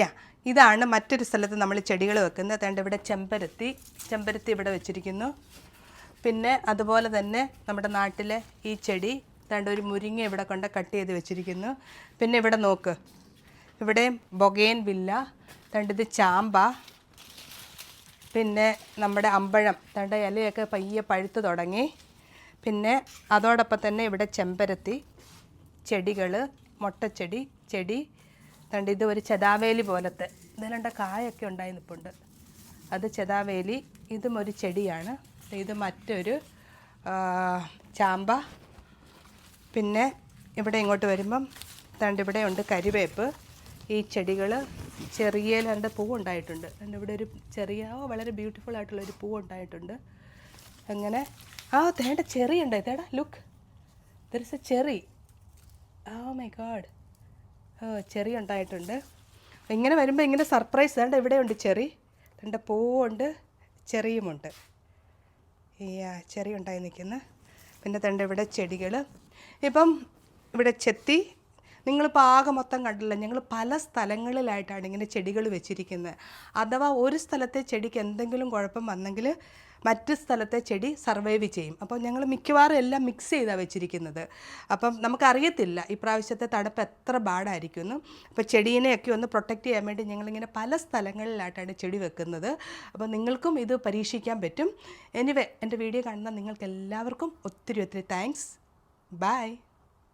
യാ ഇതാണ് മറ്റൊരു സ്ഥലത്ത് നമ്മൾ ചെടികൾ വെക്കുന്നത്. അതുകൊണ്ട് ഇവിടെ ചെമ്പരത്തി ചെമ്പരത്തി ഇവിടെ വെച്ചിരിക്കുന്നു. പിന്നെ അതുപോലെ തന്നെ നമ്മുടെ നാട്ടിലെ ഈ ചെടി അതുകൊണ്ട് ഒരു മുരിങ്ങ ഇവിടെ കൊണ്ട് കട്ട് ചെയ്ത് വെച്ചിരിക്കുന്നു. പിന്നെ ഇവിടെ നോക്ക്. ഇവിടെ ബൊഗേൻ വില്ല അതുകൊണ്ട് ഇത് ചാമ്പ പിന്നെ നമ്മുടെ അമ്പഴം തണ്ട ഇലയൊക്കെ പയ്യെ പഴുത്ത് തുടങ്ങി. പിന്നെ അതോടൊപ്പം തന്നെ ഇവിടെ ചെമ്പരത്തി ചെടികൾ മുട്ടച്ചെടി ചെടി തണ്ട് ഇത് ഒരു ചെതാവേലി പോലത്തെ ഇതിലുണ്ട കായൊക്കെ ഉണ്ടായി നിൽപ്പുണ്ട് അത് ചെതാവേലി ഇതും ഒരു ചെടിയാണ്. ഇത് മറ്റൊരു ചാമ്പ. പിന്നെ ഇവിടെ ഇങ്ങോട്ട് വരുമ്പം തണ്ടിവിടെ ഉണ്ട് കരിവേപ്പ്. ഈ ചെടികൾ ചെറിയ രണ്ട് പൂ ഉണ്ടായിട്ടുണ്ട്. ഇവിടെ ഒരു ചെറിയ വളരെ ബ്യൂട്ടിഫുൾ ആയിട്ടുള്ള ഒരു പൂ ഉണ്ടായിട്ടുണ്ട്. അങ്ങനെ ആ തേണ്ട ചെറി ഉണ്ടായി തേടാ look there is a cherry. Oh my god cherry ഉണ്ടായിട്ടുണ്ട്. ഇങ്ങനെ വരുമ്പോൾ ഇങ്ങനെ സർപ്രൈസ് വേണ്ട ഇവിടെയുണ്ട് ചെറി. രണ്ട് പൂവുണ്ട് ചെറിയുമുണ്ട്. ഈ ചെറി ഉണ്ടായി നിൽക്കുന്നു പിന്നെ തണ്ട് ഇവിടെ ചെടികൾ ഇപ്പം ഇവിടെ ചെത്തി നിങ്ങളിപ്പോൾ ആകെ മൊത്തം കണ്ടില്ല? ഞങ്ങൾ പല സ്ഥലങ്ങളിലായിട്ടാണ് ഇങ്ങനെ ചെടികൾ വെച്ചിരിക്കുന്നത് അഥവാ ഒരു സ്ഥലത്തെ ചെടിക്ക് എന്തെങ്കിലും കുഴപ്പം വന്നെങ്കിൽ മറ്റ് സ്ഥലത്തെ ചെടി സർവൈവ് ചെയ്യും. അപ്പോൾ ഞങ്ങൾ മിക്കവാറും എല്ലാം മിക്സ് ചെയ്താണ് വെച്ചിരിക്കുന്നത്. അപ്പം നമുക്കറിയത്തില്ല ഇപ്രാവശ്യത്തെ തണുപ്പ് എത്ര ബാഡായിരിക്കും എന്ന് അപ്പോൾ ചെടീനെയൊക്കെ ഒന്ന് പ്രൊട്ടക്റ്റ് ചെയ്യാൻ വേണ്ടി ഞങ്ങളിങ്ങനെ പല സ്ഥലങ്ങളിലായിട്ടാണ് ചെടി വെക്കുന്നത്. അപ്പോൾ നിങ്ങൾക്കും ഇത് പരീക്ഷിക്കാൻ പറ്റും. എനിവേ എന്റെ വീഡിയോ കാണുന്ന നിങ്ങൾക്ക് എല്ലാവർക്കും ഒത്തിരി ഒത്തിരി താങ്ക്സ് ബൈ